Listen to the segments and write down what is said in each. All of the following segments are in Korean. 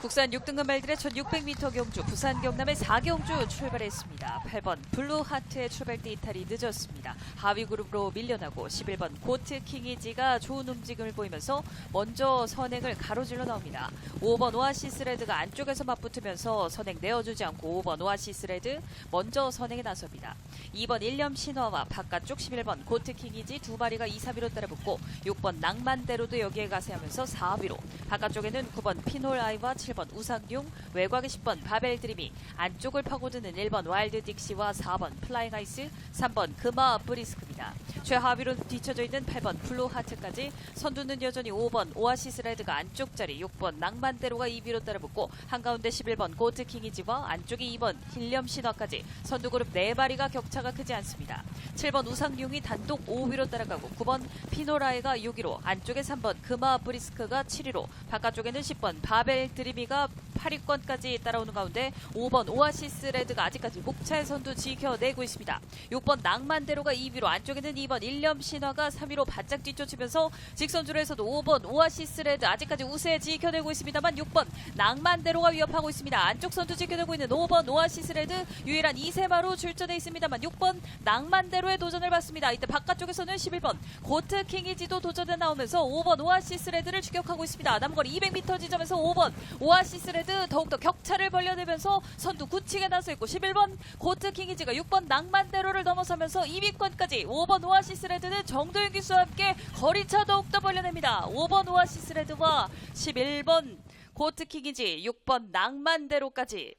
국산 6등급 말들의 1600m 경주 부산 경남의 4경주 출발했습니다. 8번 블루하트의 출발대 이탈이 늦었습니다. 하위 그룹으로 밀려나고 11번 고트 킹이지가 좋은 움직임을 보이면서 먼저 선행을 가로질러 나옵니다. 5번 오아시스 레드가 안쪽에서 맞붙으면서 선행 내어주지 않고 5번 오아시스 레드 먼저 선행에 나섭니다. 2번 일념 신화와 바깥쪽 11번 고트 킹이지 두 마리가 2, 3위로 따라붙고 6번 낭만대로도 여기에 가세하면서 4위로 바깥쪽에는 9번 피놀 아이와 7번 우상용 외곽의 10번 바벨 드림이 안쪽을 파고드는 1번 와일드 딕시와 4번 플라잉 아이스 3번 금화 브리스크 입니다. 최하위로 뒤쳐져 있는 8번 블루 하트까지 선두는 여전히 5번 오아시스 레드가 안쪽 자리 6번 낭만대로가 2위로 따라붙고 한가운데 11번 고트 킹이지와 안쪽에 2번 힐렴 신화까지 선두 그룹 4마리가 격차가 크지 않습니다. 7번 우상용이 단독 5위로 따라가고 9번 피노라이가 6위로 안쪽에 3번 금화 브리스크가 7위로 바깥쪽에는 10번 바벨 드리미가 8위권까지 따라오는 가운데 5번 오아시스 레드가 아직까지 목차의 선두 지켜내고 있습니다. 6번 낭만대로가 2위로 안쪽에는 2번 일념 신화가 3위로 바짝 뒤쫓으면서 직선줄에서도 5번 오아시스 레드 아직까지 우세 지켜내고 있습니다만 6번 낭만대로가 위협하고 있습니다. 안쪽 선두 지켜내고 있는 5번 오아시스 레드 유일한 이세마로 출전해 있습니다만 6번 낭만대로의 도전을 받습니다. 이때 바깥쪽에서는 11번 고트 킹이지도 도전에 나오면서 5번 오아시스 레드를 추격하고 있습니다. 남거리 200m 지점에서 5번 오아시스 레드 더욱더 격차를 벌려내면서 선두 9층에 나서 있고 11번 고트 킹이지가 6번 낭만대로를 넘어서면서 2위권까지 5번 오아시스 레드는 정도윤 기수와 함께 거리차 더욱더 벌려냅니다. 5번 오아시스 레드와 11번 고트 킹이지 6번 낭만대로까지.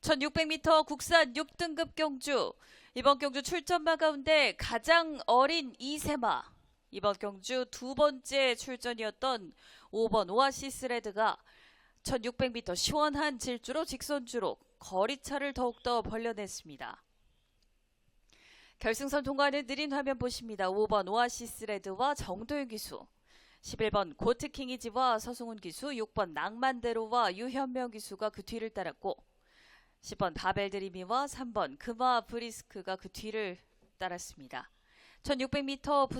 1600m 국산 6등급 경주. 이번 경주 출전마 가운데 가장 어린 이세마. 이번 경주 두 번째 출전이었던 5번 오아시스 레드가 1600m 시원한 질주로 직선주로 거리차를 더욱더 벌려냈습니다. 결승선 통과하는 느린 화면 보십니다. 5번 오아시스 레드와 정도윤 기수 11번 고트킹 이지와 서승훈 기수 6번 낭만대로와 유현명 기수가 그 뒤를 따랐고 10번 바벨 드리미와 3번 금화 브리스크가 그 뒤를 따랐습니다. 1600m 부산